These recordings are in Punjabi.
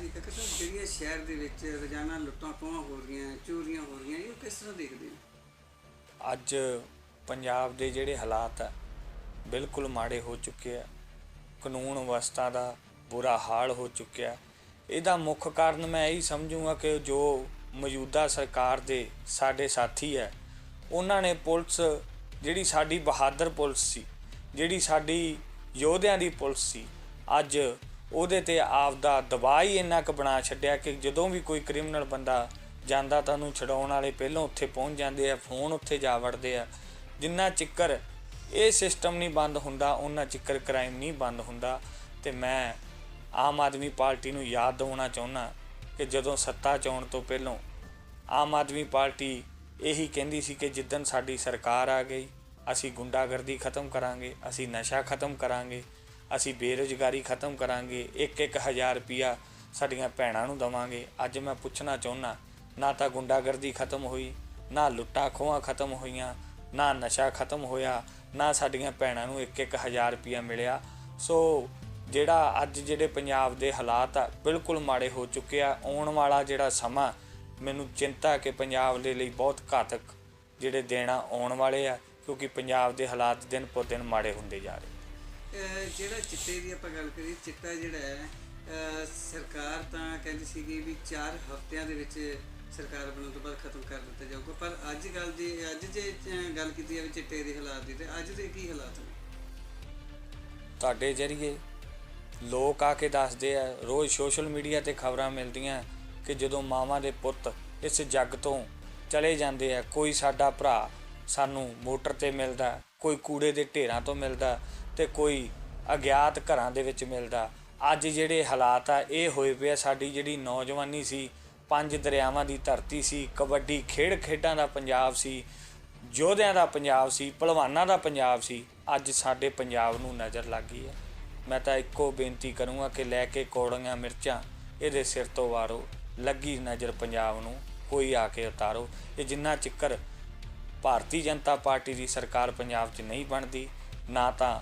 ਜਿਹੜੀਆਂ ਸ਼ਹਿਰ ਦੇ ਵਿੱਚ ਰੋਜ਼ਾਨਾ ਲੁੱਟਾਂ ਖੋਹਾਂ ਹੋ ਰਹੀਆਂ, ਚੋਰੀਆਂ ਹੋ ਰਹੀਆਂ, ਇਹ ਕਿਸ ਤਰ੍ਹਾਂ ਦੇਖਦੇ ਹੋ? ਅੱਜ ਪੰਜਾਬ ਦੇ ਜਿਹੜੇ ਹਾਲਾਤ ਆ, ਬਿਲਕੁਲ ਮਾੜੇ ਹੋ ਚੁੱਕੇ ਆ। ਕਾਨੂੰਨ ਵਿਵਸਥਾ ਦਾ ਬੁਰਾ ਹਾਲ ਹੋ ਚੁੱਕਿਆ। ਇਹਦਾ ਮੁੱਖ ਕਾਰਨ ਮੈਂ ਇਹੀ ਸਮਝੂਗਾ ਕਿ ਜੋ ਮੌਜੂਦਾ ਸਰਕਾਰ ਦੇ ਸਾਡੇ ਸਾਥੀ ਹੈ ਉਹਨਾਂ ਨੇ ਪੁਲਿਸ, ਜਿਹੜੀ ਸਾਡੀ ਬਹਾਦਰ ਪੁਲਿਸ ਸੀ, ਜਿਹੜੀ ਸਾਡੀ ਯੋਧਿਆਂ ਦੀ ਪੁਲਿਸ ਸੀ, ਅੱਜ ਉਹਦੇ ਤੇ ਆਪਦਾ ਦਬਾਅ ਹੀ ਇੰਨਾ ਕੁ ਬਣਾ ਛੱਡਿਆ ਕਿ ਜਦੋਂ ਵੀ ਕੋਈ ਕ੍ਰਿਮੀਨਲ ਬੰਦਾ ਜਾਂਦਾ ਤਾਂ ਉਹਨੂੰ ਛਡਾਉਣ ਵਾਲੇ ਪਹਿਲਾਂ ਉੱਥੇ ਪਹੁੰਚ ਜਾਂਦੇ ਆ, ਫੋਨ ਉੱਥੇ ਜਾ ਵੜਦੇ ਆ। ਜਿੰਨਾ ਚਿੱਕਰ ਇਹ ਸਿਸਟਮ ਨਹੀਂ ਬੰਦ ਹੁੰਦਾ, ਉਹਨਾਂ ਚਿੱਕਰ ਕ੍ਰਾਈਮ ਨਹੀਂ ਬੰਦ ਹੁੰਦਾ। ਤੇ ਮੈਂ ਆਮ ਆਦਮੀ ਪਾਰਟੀ ਨੂੰ ਯਾਦ ਦਿਵਾਉਣਾ ਚਾਹੁੰਦਾ ਕਿ ਜਦੋਂ ਸੱਤਾ 'ਚ ਤੋਂ ਪਹਿਲਾਂ ਆਮ ਆਦਮੀ ਪਾਰਟੀ ਇਹੀ ਕਹਿੰਦੀ ਸੀ ਕਿ ਜਿੱਦਨ ਸਾਡੀ ਸਰਕਾਰ ਆ ਗਈ, ਅਸੀਂ ਗੁੰਡਾਗਰਦੀ ਖਤਮ ਕਰਾਂਗੇ, ਅਸੀਂ ਨਸ਼ਾ ਖਤਮ ਕਰਾਂਗੇ ਅਸੀਂ ਬੇਰੁਜ਼ਗਾਰੀ ਖਤਮ ਕਰਾਂਗੇ ਇੱਕ ਇੱਕ ਹਜ਼ਾਰ ਰੁਪਿਆ ਸਾਡੀਆਂ ਭੈਣਾਂ ਨੂੰ ਦਵਾਂਗੇ। ਅੱਜ ਮੈਂ ਪੁੱਛਣਾ ਚਾਹੁੰਦਾ ਨਾ ਤਾਂ ਗੁੰਡਾਗਰਦੀ ਖਤਮ ਹੋਈ, ਨਾ ਲੁੱਟਾਂ ਖੋਹਾਂ ਖਤਮ ਹੋਈਆਂ, ਨਾ ਨਸ਼ਾ ਖਤਮ ਹੋਇਆ, ਨਾ ਸਾਡੀਆਂ ਭੈਣਾਂ ਨੂੰ ਇੱਕ ਇੱਕ ਹਜ਼ਾਰ ਰੁਪਿਆ ਮਿਲਿਆ। ਸੋ ਜਿਹੜਾ ਅੱਜ ਜਿਹੜੇ ਪੰਜਾਬ ਦੇ ਹਾਲਾਤ ਆ, ਬਿਲਕੁਲ ਮਾੜੇ ਹੋ ਚੁੱਕੇ ਆ। ਆਉਣ ਵਾਲਾ ਜਿਹੜਾ ਸਮਾਂ, ਮੈਨੂੰ ਚਿੰਤਾ ਕਿ ਪੰਜਾਬ ਦੇ ਲਈ ਬਹੁਤ ਘਾਤਕ ਜਿਹੜੇ ਦੇਣਾ ਆਉਣ ਵਾਲੇ ਆ, ਕਿਉਂਕਿ ਪੰਜਾਬ ਦੇ ਹਾਲਾਤ ਦਿਨ ਪਰ ਦਿਨ ਮਾੜੇ ਹੁੰਦੇ ਜਾ ਰਹੇ ਜਿਹੜਾ ਚਿੱਟੇ ਦੀ ਆਪਾਂ ਗੱਲ ਕਰੀਏ, ਚਿੱਟਾ ਜਿਹੜਾ ਹੈ ਸਰਕਾਰ ਤਾਂ ਕਹਿੰਦੀ ਸੀਗੀ ਵੀ 4 ਹਫ਼ਤਿਆਂ ਦੇ ਵਿੱਚ ਸਰਕਾਰ ਬਣਨ ਤੋਂ ਬਾਅਦ ਖਤਮ ਕਰ ਦਿੱਤਾ ਜਾਊਗਾ। ਪਰ ਅੱਜ ਗੱਲ ਦੀ ਅੱਜ ਜੇ ਗੱਲ ਕੀਤੀ ਜਾਵੇ ਚਿੱਟੇ ਦੇ ਹਾਲਾਤ ਦੀ, ਤੇ ਅੱਜ ਦੇ ਕੀ ਹਾਲਾਤ ਨੇ? ਤੁਹਾਡੇ ਜਰੀਏ ਲੋਕ ਆ ਕੇ ਦੱਸਦੇ ਆ, ਰੋਜ਼ ਸੋਸ਼ਲ ਮੀਡੀਆ ਤੇ ਖਬਰਾਂ ਮਿਲਦੀਆਂ ਕਿ ਜਦੋਂ ਮਾਵਾਂ ਦੇ ਪੁੱਤ ਇਸ ਜੱਗ ਤੋਂ ਚਲੇ ਜਾਂਦੇ ਆ, ਕੋਈ ਸਾਡਾ ਭਰਾ ਸਾਨੂੰ ਮੋਟਰ ਤੇ ਮਿਲਦਾ, ਕੋਈ ਕੂੜੇ ਦੇ ਢੇਰਾਂ ਤੋਂ ਮਿਲਦਾ ਤੇ ਕੋਈ ਅਗਿਆਤ ਘਰਾਂ ਦੇ ਵਿੱਚ ਮਿਲਦਾ। ਅੱਜ ਜਿਹੜੇ ਹਾਲਾਤ ਆ, ਇਹ ਹੋਏ ਪਏ ਆ, ਸਾਡੀ ਜਿਹੜੀ ਨੌਜਵਾਨੀ ਸੀ, ਪੰਜ ਦਰਿਆਵਾਂ ਦੀ ਧਰਤੀ ਸੀ, ਕਬੱਡੀ ਖੇਡ ਖੇਡਾਂ ਦਾ ਪੰਜਾਬ ਸੀ, ਯੋਧਿਆਂ ਦਾ ਪੰਜਾਬ ਸੀ, ਪਹਿਲਵਾਨਾਂ ਦਾ ਪੰਜਾਬ ਸੀ, ਅੱਜ ਸਾਡੇ ਪੰਜਾਬ ਨੂੰ ਨਜ਼ਰ ਲੱਗ ਗਈ ਹੈ। ਮੈਂ ਤਾਂ ਇੱਕੋ ਬੇਨਤੀ ਕਰੂੰਗਾ ਕਿ ਲੈ ਕੇ ਕੋੜੀਆਂ ਮਿਰਚਾਂ, ਇਹਦੇ ਸਿਰ ਤੋਂ ਵਾਰੋ, ਲੱਗੀ ਨਜ਼ਰ ਪੰਜਾਬ ਨੂੰ, ਕੋਈ ਆ ਕੇ ਉਤਾਰੋ। ਇਹ ਜਿੰਨਾ ਚਿੱਕਰ ਭਾਰਤੀ ਜਨਤਾ ਪਾਰਟੀ ਦੀ ਸਰਕਾਰ ਪੰਜਾਬ 'ਚ ਨਹੀਂ ਬਣਦੀ, ਨਾ ਤਾਂ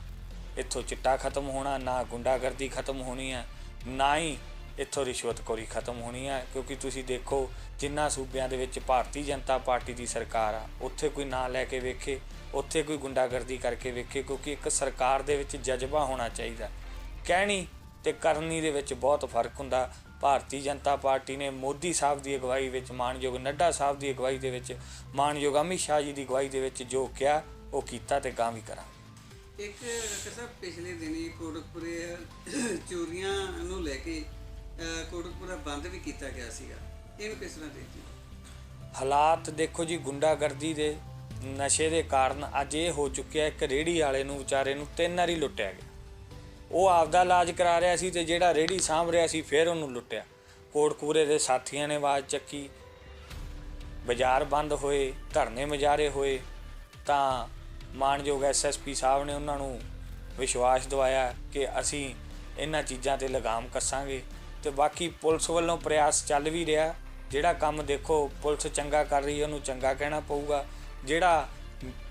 ਇੱਥੋਂ ਚਿੱਟਾ ਖਤਮ ਹੋਣਾ, ਨਾ ਗੁੰਡਾਗਰਦੀ ਖਤਮ ਹੋਣੀ ਹੈ, ਨਾ ਹੀ ਇੱਥੋਂ ਰਿਸ਼ਵਤਖੋਰੀ ਖਤਮ ਹੋਣੀ ਹੈ, ਕਿਉਂਕਿ ਤੁਸੀਂ ਦੇਖੋ ਜਿੰਨਾ ਸੂਬਿਆਂ ਦੇ ਵਿੱਚ ਭਾਰਤੀ ਜਨਤਾ ਪਾਰਟੀ ਦੀ ਸਰਕਾਰ ਆ, ਉੱਥੇ ਕੋਈ ਨਾਂ ਲੈ ਕੇ ਵੇਖੇ, ਉੱਥੇ ਕੋਈ ਗੁੰਡਾਗਰਦੀ ਕਰਕੇ ਵੇਖੇ, ਕਿਉਂਕਿ ਇੱਕ ਸਰਕਾਰ ਦੇ ਵਿੱਚ ਜਜ਼ਬਾ ਹੋਣਾ ਚਾਹੀਦਾ ਕਹਿਣੀ ਤੇ ਕਰਨੀ ਦੇ ਵਿੱਚ ਬਹੁਤ ਫ਼ਰਕ ਹੁੰਦਾ। ਭਾਰਤੀ ਜਨਤਾ ਪਾਰਟੀ ਨੇ ਮੋਦੀ ਸਾਹਿਬ ਦੀ ਅਗਵਾਈ ਵਿੱਚ, ਮਾਨਯੋਗ ਨੱਡਾ ਸਾਹਿਬ ਦੀ ਅਗਵਾਈ ਦੇ ਵਿੱਚ, ਮਾਨਯੋਗ ਅਮਿਤ ਸ਼ਾਹ ਜੀ ਦੀ ਅਗਵਾਈ ਦੇ ਵਿੱਚ ਜੋ ਕਿਹਾ, ਉਹ ਕੀਤਾ ਤੇ ਗਾਂ ਵੀ ਕਰਾਂ ਇੱਕ ਡਾਕਟਰ ਸਾਹਿਬ, ਪਿਛਲੇ ਦਿਨੀ ਕੋਟਕਪੁਰੇ ਚੋਰੀਆਂ ਨੂੰ ਲੈ ਕੇ ਕੋਟਕਪੁਰਾ ਬੰਦ ਵੀ ਕੀਤਾ ਗਿਆ ਸੀਗਾ। ਇਹਨੂੰ ਕਿਸ ਤਰ੍ਹਾਂ ਦੇਖਦੇ ਹਾਲਾਤ ਦੇਖੋ ਜੀ, ਗੁੰਡਾਗਰਦੀ ਦੇ ਨਸ਼ੇ ਦੇ ਕਾਰਨ ਅੱਜ ਇਹ ਹੋ ਚੁੱਕਿਆ, ਇੱਕ ਰੇੜੀ ਵਾਲੇ ਨੂੰ, ਵਿਚਾਰੇ ਨੂੰ ਤਿੰਨ ਵਾਰੀ ਲੁੱਟਿਆ ਗਿਆ। ਉਹ ਆਪਦਾ ਇਲਾਜ ਕਰਾ ਰਿਹਾ ਸੀ ਤੇ ਜਿਹੜਾ ਰੇੜੀ ਸਾਂਭ ਰਿਹਾ ਸੀ, ਫਿਰ ਉਹਨੂੰ ਲੁੱਟਿਆ। ਕੋਟਕੂਰੇ ਦੇ ਸਾਥੀਆਂ ਨੇ ਆਵਾਜ਼ ਚੱਕੀ। ਬਾਜ਼ਾਰ ਬੰਦ ਹੋਏ, ਧਰਨੇ ਮਜਾਰੇ ਹੋਏ, ਤਾਂ ਮਾਨਯੋਗ ਐਸਐਸਪੀ ਸਾਹਿਬ ਨੇ ਉਹਨਾਂ ਨੂੰ ਵਿਸ਼ਵਾਸ ਦਿਵਾਇਆ ਕਿ ਅਸੀਂ ਇਹਨਾਂ ਚੀਜ਼ਾਂ ਤੇ ਲਗਾਮ ਕੱਸਾਂਗੇ ਤੇ ਬਾਕੀ ਪੁਲਿਸ ਵੱਲੋਂ ਪ੍ਰਯਾਸ ਚੱਲ ਵੀ ਰਿਹਾ। ਜਿਹੜਾ ਕੰਮ ਦੇਖੋ, ਪੁਲਿਸ ਚੰਗਾ ਕਰ ਰਹੀ ਹੈ, ਉਹਨੂੰ ਚੰਗਾ ਕਹਿਣਾ ਪਊਗਾ। ਜਿਹੜਾ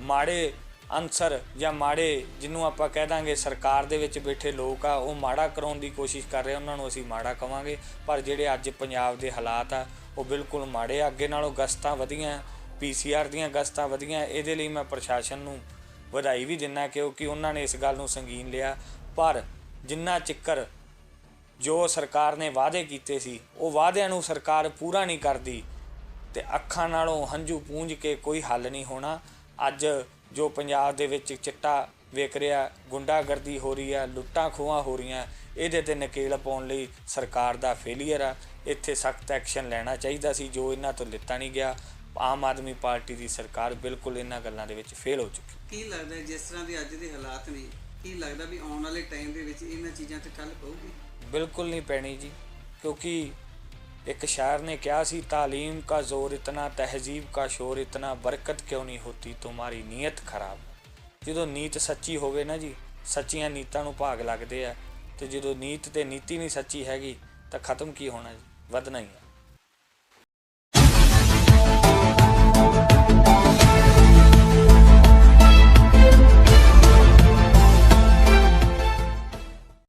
ਮਾੜੇ ਅਨਸਰ ਜਾਂ ਮਾੜੇ ਜਿਹਨੂੰ ਆਪਾਂ ਕਹਿ ਦਾਂਗੇ ਸਰਕਾਰ ਦੇ ਵਿੱਚ ਬੈਠੇ ਲੋਕ ਆ, ਉਹ ਮਾੜਾ ਕਰਾਉਣ ਦੀ ਕੋਸ਼ਿਸ਼ ਕਰ ਰਹੇ ਉਹਨਾਂ ਨੂੰ ਅਸੀਂ ਮਾੜਾ ਕਵਾਂਗੇ। ਪਰ ਜਿਹੜੇ ਅੱਜ ਪੰਜਾਬ ਦੇ ਹਾਲਾਤ ਆ, ਉਹ ਬਿਲਕੁਲ ਮਾੜੇ ਆ। ਅੱਗੇ ਨਾਲੋਂ ਗਸਤਾਂ ਵਧੀਆਂ। ਪੀਸੀਆਰ ਦੀਆਂ ਗਸਤਾਂ ਵਧੀਆਂ, ਇਹਦੇ ਲਈ ਮੈਂ ਪ੍ਰਸ਼ਾਸਨ ਨੂੰ ਵਧਾਈ ਵੀ ਦਿੰਨਾ ਕਿਉਂਕਿ ਉਹਨਾਂ ਨੇ ਇਸ ਗੱਲ ਨੂੰ ਸੰਗੀਨ ਲਿਆ। ਪਰ ਜਿੰਨਾ ਚਿੱਕਰ ਜੋ ਸਰਕਾਰ ਨੇ ਵਾਅਦੇ ਕੀਤੇ ਸੀ, ਉਹ ਵਾਅਦਿਆਂ ਨੂੰ ਸਰਕਾਰ ਪੂਰਾ ਨਹੀਂ ਕਰਦੀ ਤੇ ਅੱਖਾਂ ਨਾਲੋਂ ਹੰਝੂ ਪੂੰਝ ਕੇ ਕੋਈ ਹੱਲ ਨਹੀਂ ਹੋਣਾ। ਅੱਜ ਜੋ ਪੰਜਾਬ ਦੇ ਵਿੱਚ ਚਿੱਟਾ ਵੇਖ ਰਿਹਾ, ਗੁੰਡਾਗਰਦੀ ਹੋ ਰਹੀ ਹੈ ਲੁੱਟਾਂ ਖੋਹਾਂ ਹੋ ਰਹੀਆਂ, ਇਹਦੇ ਤੇ ਨਕੇਲ ਪਾਉਣ ਲਈ ਸਰਕਾਰ ਦਾ ਫੇਲੀਅਰ ਆ। ਇੱਥੇ ਸਖਤ ਐਕਸ਼ਨ ਲੈਣਾ ਚਾਹੀਦਾ ਸੀ, ਜੋ ਇਹਨਾਂ ਤੋਂ ਲਿੱਤਾ ਨਹੀਂ ਗਿਆ। ਆਮ ਆਦਮੀ ਪਾਰਟੀ ਦੀ ਸਰਕਾਰ ਬਿਲਕੁਲ ਇਹਨਾਂ ਗੱਲਾਂ ਦੇ ਵਿੱਚ ਫੇਲ ਹੋ ਚੁੱਕੀ। ਕੀ ਲੱਗਦਾ ਜਿਸ ਤਰ੍ਹਾਂ ਦੇ ਅੱਜ ਦੇ ਹਾਲਾਤ ਨੇ ਕੀ ਲੱਗਦਾ ਵੀ ਆਉਣ ਵਾਲੇ ਟਾਈਮ ਦੇ ਵਿੱਚ ਇਹਨਾਂ ਚੀਜ਼ਾਂ ਤੇ ਠੱਲ ਪਊਗੀ? ਬਿਲਕੁਲ ਨਹੀਂ ਪੈਣੀ ਜੀ ਕਿਉਂਕਿ ਇੱਕ ਸ਼ਾਇਰ ਨੇ ਕਿਹਾ ਸੀ تعلیم کا زور اتنا تہذیب کا شور اتنا برکت کیوں نہیں ہوتی تمہاری ਨੀਅਤ ਖਰਾਬ ਜਦੋਂ ਨੀਤ ਸੱਚੀ ਹੋਵੇ ਨਾ ਜੀ ਸੱਚੀਆਂ ਨੀਤਾਂ ਨੂੰ ਭਾਗ ਲੱਗਦੇ ਆ ਤੇ ਜਦੋਂ ਨੀਤ ਤੇ ਨੀਤੀ ਨਹੀਂ ਸੱਚੀ ਹੈਗੀ ਤਾਂ ਖਤਮ ਕੀ ਹੋਣਾ ਜੀ? ਵਧਣਾ ਹੀ ਹੈ।